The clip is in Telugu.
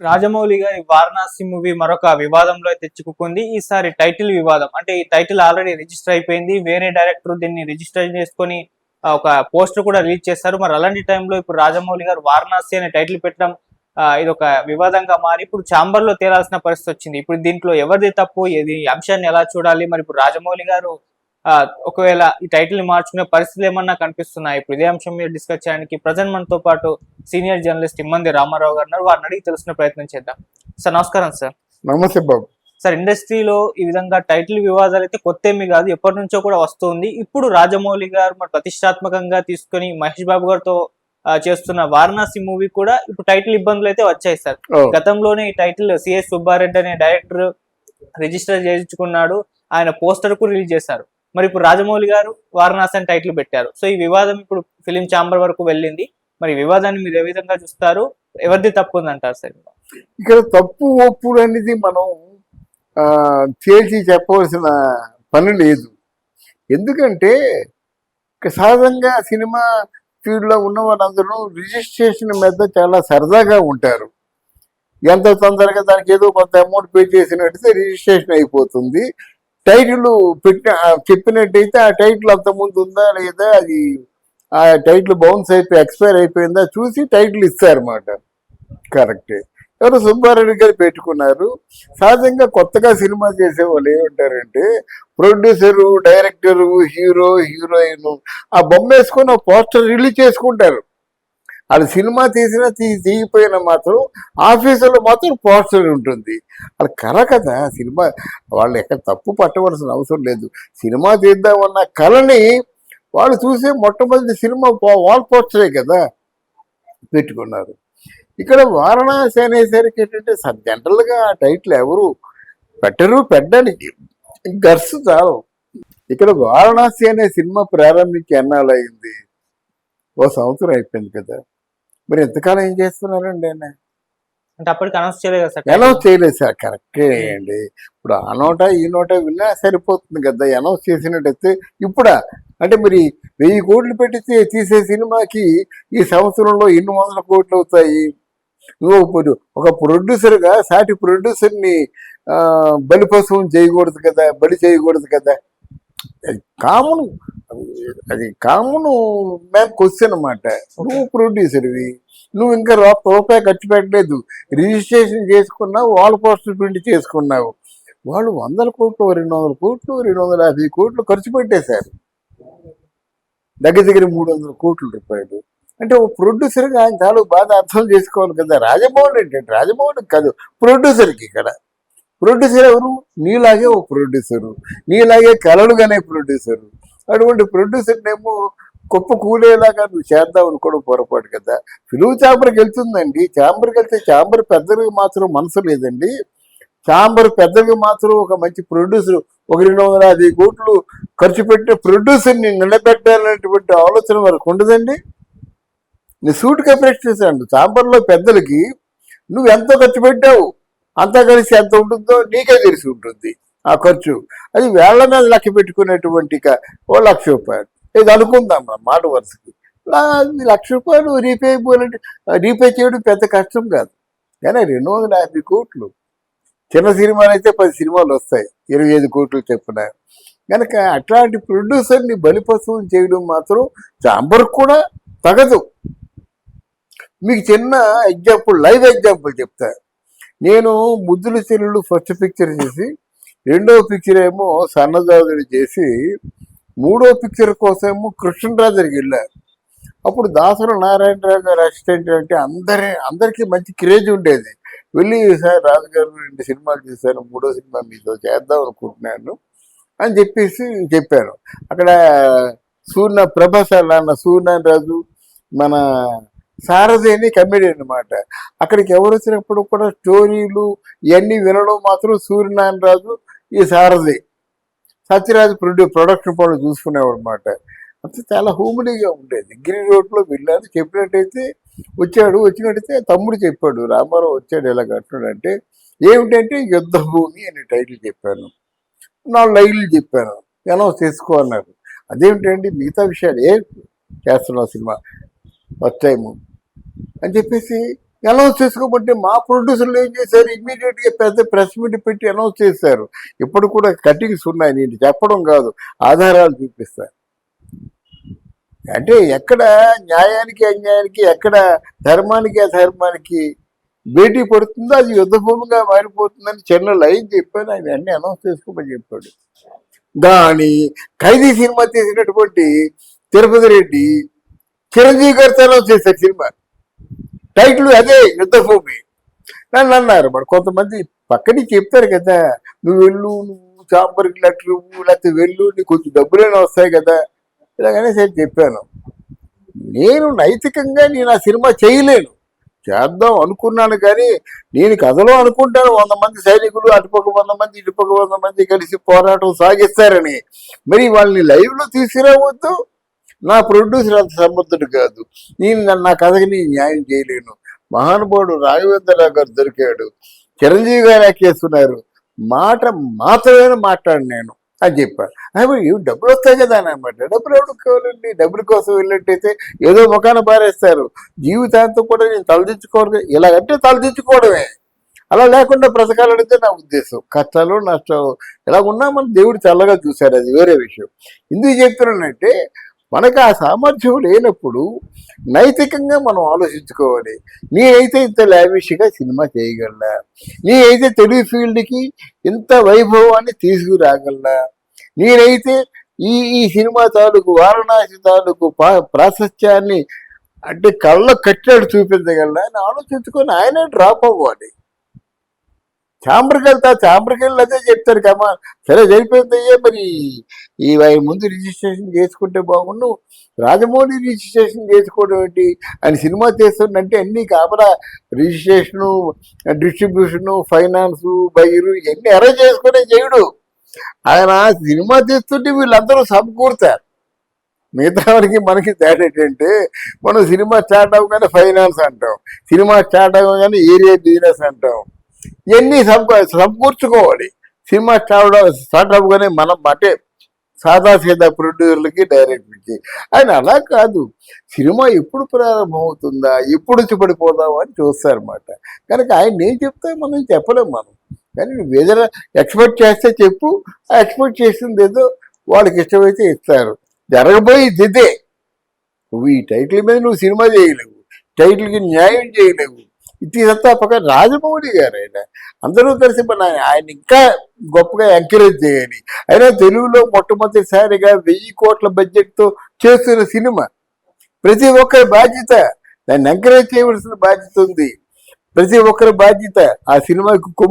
రాజమౌళి గారి వారణాసి మూవీ మరొక వివాదంలో అయితే చిక్కుకుంది ఈసారి టైటిల్ వివాదం. అంటే ఈ టైటిల్ ఆల్రెడీ రిజిస్టర్ అయిపోయింది. వేరే డైరెక్టర్ దీన్ని రిజిస్టర్ చేసుకొని ఒక పోస్టర్ కూడా రిలీజ్ చేశారు. మరి అలాంటి టైంలో ఇప్పుడు రాజమౌళి గారు వారణాసి అనే టైటిల్ పెట్టడం ఇది ఒక వివాదంగా మారి ఇప్పుడు చాంబర్లో తేలాల్సిన పరిస్థితి వచ్చింది. ఇప్పుడు దీంట్లో ఎవరిది తప్పు? ఇది అంశాన్ని ఎలా చూడాలి? మరి ఇప్పుడు రాజమౌళి గారు ఒకవేళ ఈ టైటిల్ని మార్చుకునే పరిస్థితులు ఏమన్నా కనిపిస్తున్నాయి? ఇప్పుడు ఇదే అంశం మీద డిస్కస్ చేయడానికి ప్రజెంట్ మనతో పాటు సీనియర్ జర్నలిస్ట్ ఇమ్మంది రామారావు గారు ఉన్నారు. వారిని అడిగి తెలుసుకునే ప్రయత్నం చేద్దాం. సార్ నమస్కారం సార్. నమస్తే బాబు. సార్ ఇండస్ట్రీలో ఈ విధంగా టైటిల్ వివాదాలు అయితే కొత్త ఏమి కాదు. ఎప్పటి నుంచో కూడా వస్తుంది. ఇప్పుడు రాజమౌళి గారు మరి ప్రతిష్టాత్మకంగా తీసుకొని మహేష్ బాబు గారితో చేస్తున్న వారణాసి మూవీ కూడా ఇప్పుడు టైటిల్ ఇబ్బందులు అయితే వచ్చాయి సార్. గతంలోనే ఈ టైటిల్ సిఎస్ సుబ్బారెడ్డి అనే డైరెక్టర్ రిజిస్టర్ చేయించుకున్నాడు. ఆయన పోస్టర్ కూడా రిలీజ్ చేశారు. మరి ఇప్పుడు రాజమౌళి గారు వారణాసి అని టైటిల్ పెట్టారు. సో ఈ వివాదం ఇప్పుడు ఫిలిం ఛాంబర్ వరకు వెళ్ళింది. మరి వివాదాన్ని మీరు ఏ విధంగా చూస్తారు? ఎవరిది తప్పు ఉందంటారు సార్ ఇక్కడ తప్పు ఒప్పుడు అనేది మనం ఆ, తేల్చి చెప్పవలసిన పని లేదు. ఎందుకంటే సహజంగా సినిమా ఫీల్డ్లో ఉన్న వాళ్ళందరూ రిజిస్ట్రేషన్ మీద చాలా సరదాగా ఉంటారు. ఎంత తొందరగా దానికి ఏదో కొంత అమౌంట్ పే చేసినట్టయితే రిజిస్ట్రేషన్ అయిపోతుంది. టైటిల్ పెట్టిన చెప్పినట్టయితే ఆ టైటిల్ అంత ముందు ఉందా లేదా అది ఆ టైటిల్ బౌన్స్ అయిపోయి ఎక్స్పైర్ అయిపోయిందా చూసి టైటిల్ ఇస్తారన్నమాట. కరెక్టే. ఎవరు సుబ్బారెడ్డి గారు పెట్టుకున్నారు. సహజంగా కొత్తగా సినిమా చేసే వాళ్ళు ఏమంటారంటే ప్రొడ్యూసరు డైరెక్టరు హీరో హీరోయిన్ ఆ బొమ్మ వేసుకొని పోస్టర్ రిలీజ్ చేసుకుంటారు. అది సినిమా తీసినా తీ తీగిపోయినా మాత్రం ఆఫీసులో మాత్రం పోస్టర్ ఉంటుంది. అది కళ కదా సినిమా వాళ్ళు ఎక్కడ తప్పు పట్టవలసిన అవసరం లేదు. సినిమా తీద్దామన్న కళని వాళ్ళు చూసే మొట్టమొదటి సినిమా వాల్ పోస్టరే కదా పెట్టుకున్నారు. ఇక్కడ వారణాసి అనేసరికి ఏంటంటే జనరల్గా ఆ టైటిల్ ఎవరు పెట్టరు పెట్టడానికి గర్స్ చాలు ఇక్కడ వారణాసి అనే సినిమా ప్రారంభించి ఎన్నాళ్ళు అయింది ఓ సంవత్సరం అయిపోయింది కదా. మరి ఎంతకాలం ఏం చేస్తున్నారండి ఆయన? అంటే అప్పటికి అనౌన్స్ చేయలేదు సార్ అనౌన్స్ చేయలేదు సార్ కరెక్టే అండి. ఇప్పుడు ఆ నోట ఈ నోట విన్నా సరిపోతుంది కదా అనౌన్స్ చేసినట్టయితే ఇప్పుడా? అంటే మరి వెయ్యి కోట్లు పెట్టి తీసే సినిమాకి ఈ సంవత్సరంలో ఎన్ని వందల కోట్లు అవుతాయి? నువ్వు ఒక ప్రొడ్యూసర్గా సాటి ప్రొడ్యూసర్ని బలిపశువుని చేయకూడదు కదా బలి చేయకూడదు కదా. కామన్ అది కామన్ మ్యామ్ క్వశ్చన్ అన్నమాట. నువ్వు ప్రొడ్యూసర్వి నువ్వు ఇంకా రూపాయి ఖర్చు పెట్టలేదు. రిజిస్ట్రేషన్ చేసుకున్నావు వాల్ పోస్టర్ ప్రింట్ చేసుకున్నావు. వాళ్ళు వందల కోట్లు రెండు వందల కోట్లు రెండు వందల యాభై కోట్లు ఖర్చు పెట్టేశారు. దగ్గర దగ్గర మూడు వందల కోట్ల రూపాయలు. అంటే ఓ ప్రొడ్యూసర్గా ఆయన చాలా బాధ అర్థం చేసుకోవాలి కదా. రాజమౌళి ఏంటంటే రాజమౌళి కాదు ప్రొడ్యూసర్కి ఇక్కడ. ప్రొడ్యూసర్ ఎవరు? నీలాగే ఓ ప్రొడ్యూసరు. నీలాగే కలలుగానే ప్రొడ్యూసరు. అటువంటి ప్రొడ్యూసర్నేమో గొప్ప కూలేలాగా నువ్వు చేద్దాం అనుకోవడం పొరపాటు కదా. ఫిలిం ఛాంబర్కి వెళ్తుందండి. ఛాంబర్కి వెళ్తే ఛాంబర్ పెద్దలకు మాత్రం మనసు లేదండి. ఛాంబర్ పెద్దలకు మాత్రం ఒక మంచి ప్రొడ్యూసర్ ఒక రెండు వందల యాభై కోట్లు ఖర్చు పెట్టిన ప్రొడ్యూసర్ని నిలబెట్టాలనేటువంటి ఆలోచన వరకు ఉండదండి. నీ సూట్గా ప్రశ్నిస్తాను ఛాంబర్లో పెద్దలకి నువ్వు ఎంత ఖర్చు పెట్టావు? అంతా కలిసి ఎంత ఉంటుందో నీకే తెలిసి ఉంటుంది ఆ ఖర్చు. అది వేళ్ళ మీద లెక్క పెట్టుకునేటువంటి ఓ లక్ష రూపాయలు. ఇది అనుకుందాం మన మాట వరుసకి. లా- లక్ష రూపాయలు రీపే అయిపోవాలంటే రీపే చేయడం పెద్ద కష్టం కాదు. కానీ రెండు వందల యాభై కోట్లు. చిన్న సినిమాలు అయితే పది సినిమాలు వస్తాయి. ఇరవై ఐదు కోట్లు చెప్పిన. కనుక అట్లాంటి ప్రొడ్యూసర్ని బలిపశువులు చేయడం మాత్రం చాంబర్ కూడా తగదు. మీకు చిన్న ఎగ్జాంపుల్ లైవ్ ఎగ్జాంపుల్ చెప్తారు నేను ముద్దుల చెల్లెళ్ళు ఫస్ట్ పిక్చర్ చేసి రెండో పిక్చర్ ఏమో సన్నదాదుడు చేసి మూడో పిక్చర్ కోసమేమో కృష్ణరాజు దగ్గరికి వెళ్ళారు అప్పుడు దాసరు నారాయణరావు గారు అసిస్టెంట్ అంటే అందరి అందరికీ మంచి క్రేజ్ ఉండేది. వెళ్ళి సార్ రాజుగారు రెండు సినిమాలు చేశాను మూడో సినిమా మీతో చేద్దాం అనుకుంటున్నాను అని చెప్పేసి చెప్పాను అక్కడ సూర్య ప్రభాస్ నాన్న సూర్యనారాయణ రాజు మన సారథి అని కమెడియన్ అనమాట అక్కడికి ఎవరు వచ్చినప్పుడు కూడా స్టోరీలు ఇవన్నీ వినడం మాత్రం సూర్యనారాయణ రాజు ఈ సారథి. సత్యరాజు ప్రొడ్యూ ప్రొడక్షన్ పనులు చూసుకునేవాడు అనమాట అంతే చాలా హూమిలీగా ఉండేది. గిరి రోడ్లో వెళ్ళాను చెప్పినట్టయితే వచ్చాడు వచ్చినట్టయితే తమ్ముడు చెప్పాడు రామారావు వచ్చాడు ఎలా కట్టాడంటే ఏమిటంటే యుద్ధ భూమి అనే టైటిల్ చెప్పాను. నాలుగు లైన్లు చెప్పాను. అనౌన్స్ చేసుకో అన్నారు అదేమిటండి మిగతా విషయాలు ఏ చేస్తున్నావు సినిమా? First time. అని చెప్పేసి అనౌన్స్ చేసుకోమంటే మా ప్రొడ్యూసర్లు ఏం చేశారు? ఇమ్మీడియట్గా పెద్ద ప్రెస్ మీట్ పెట్టి అనౌన్స్ చేశారు. ఇప్పుడు కూడా కటింగ్స్ ఉన్నాయి. నేను చెప్పడం కాదు. ఆధారాలు చూపిస్తాను. అంటే ఎక్కడ న్యాయానికి అన్యాయానికి ఎక్కడ ధర్మానికి అధర్మానికి భేటీ పడుతుందో అది యుద్ధభూమిగా మారిపోతుందని చిన్న లైన్ చెప్పాను ఆయన అన్ని అనౌన్స్ చేసుకోమని చెప్పాడు. దాని ఖైదీ సినిమా తీసినటువంటి తిరుపతి రెడ్డి చిరంజీవి గారితో అనౌన్స్ చేశారు సినిమా. టైటిల్ అదే యుద్ధభూమి. నన్ను అన్నారు మరి కొంతమంది పక్కనే చెప్తారు కదా నువ్వు వెళ్ళు నువ్వు చాంబర్కి లెటర్ ఇవ్వు లేకపోతే వెళ్ళు నీకు కొంచెం డబ్బులైనా వస్తాయి కదా. ఇలాగనే సరే చెప్పాను. నేను నైతికంగా నేను ఆ సినిమా చేయలేను. చేద్దాం అనుకున్నాను కానీ నేను కథలో అనుకుంటాను వంద మంది సైనికులు అటుపక్క వంద మంది ఇటుపక్క వంద మంది కలిసి పోరాటం సాగిస్తారని. మరి వాళ్ళని లైవ్లో తీసుకురావద్దు. నా ప్రొడ్యూసర్ అంత సమర్థుడు కాదు. నేను నా- నా కథకి నేను న్యాయం చేయలేను. మహానుభావుడు రాఘవేంద్రరావు గారు దొరికాడు. చిరంజీవి గారు ఎక్కేస్తున్నారు మాట మాత్రమే మాట్లాడు నేను అని చెప్పాను అవి డబ్బులు వస్తాయి కదా అని అన్నమాట. డబ్బులు ఎవరికి కావాలండి? డబ్బుల కోసం వెళ్ళినట్టయితే ఏదో ముఖాన పారేస్తారు. జీవితాంతం కూడా నేను తలదించుకోవడం ఇలాగంటే తలదించుకోవడమే. అలా లేకుండా బ్రతకాలనేదే నా ఉద్దేశం. కష్టాలు నష్టాలు. ఇలా ఉన్నా మన దేవుడు చల్లగా చూశారు అది వేరే విషయం. ఎందుకు చెప్తున్నానంటే మనకు ఆ సామర్థ్యం లేనప్పుడు నైతికంగా మనం ఆలోచించుకోవాలి. నేనైతే ఇంత లావిష్గా సినిమా చేయగలనా? నేనైతే తెలుగు ఫీల్డ్కి ఇంత వైభవాన్ని తీసుకురాగలనా? నేనైతే ఈ ఈ సినిమా తాలూకు వారణాసి తాలూకు పా- ప్రాశస్త్యాన్ని అంటే కళ్ళ కట్టాడు చూపించగలనా అని ఆలోచించుకొని ఆయనే డ్రాప్ అవ్వాలి. ఛాంబర్కి వెళ్తా ఛాంబర్కి వెళ్ళి అదే చెప్తారు కమా సరే జరిపోయింది అయ్యే మరి ఈ ముందు రిజిస్ట్రేషన్ చేసుకుంటే బాగుండు. రాజమౌళి రిజిస్ట్రేషన్ చేసుకోవడం ఏంటి? ఆయన సినిమా చేస్తుందంటే అన్ని కాపలా రిజిస్ట్రేషను డిస్ట్రిబ్యూషను ఫైనాన్సు బైరు ఇవన్నీ అరేంజ్ చేసుకునే చేయడు ఆయన సినిమా తీస్తుంటే వీళ్ళందరూ సమకూరుతారు. మిగతా వారికి మనకి తేడా ఏంటంటే మనం సినిమా స్టార్ట్ అవ్వగానే ఫైనాన్స్ అంటాం. సినిమా స్టార్ట్ అవ్వగానే ఏరియా బిజినెస్ అంటాం. ఇవన్నీ సమకూ సమకూర్చుకోవాలి సినిమా స్టార్ట్ స్టార్ట్అప్గానే స్టార్ట్ అవ్వగానే మనం అంటే సాదా సీదా ప్రొడ్యూసర్లకి డైరెక్టర్కి ఆయన అలా కాదు. సినిమా ఎప్పుడు ప్రారంభమవుతుందా ఎప్పుడు వచ్చి పడిపోదామా అని చూస్తారన్నమాట. కనుక ఆయన నేను చెప్తే మనం చెప్పలేం మనం. కానీ నువ్వు ఏదైనా ఎక్స్పెక్ట్ చేస్తే చెప్పు. ఆ ఎక్స్పెక్ట్ చేసింది ఏదో వాళ్ళకి ఇష్టమైతే ఇస్తారు. జరగబోయేది ఇదే. నువ్వు ఈ టైటిల్ మీద నువ్వు సినిమా చేయలేవు. టైటిల్కి న్యాయం చేయలేవు. ఇది పక్క రాజమౌళి గారు ఆయన. అందరూ కలిసి మన ఆయన ఇంకా గొప్పగా ఎంకరేజ్ చేయాలి అయినా తెలుగులో మొట్టమొదటిసారిగా వెయ్యి కోట్ల బడ్జెట్తో చేస్తున్న సినిమా. ప్రతి ఒక్కరి బాధ్యత దాన్ని ఎంకరేజ్ చేయవలసిన బాధ్యత ఉంది. ప్రతి ఒక్కరి బాధ్యత ఆ సినిమాకి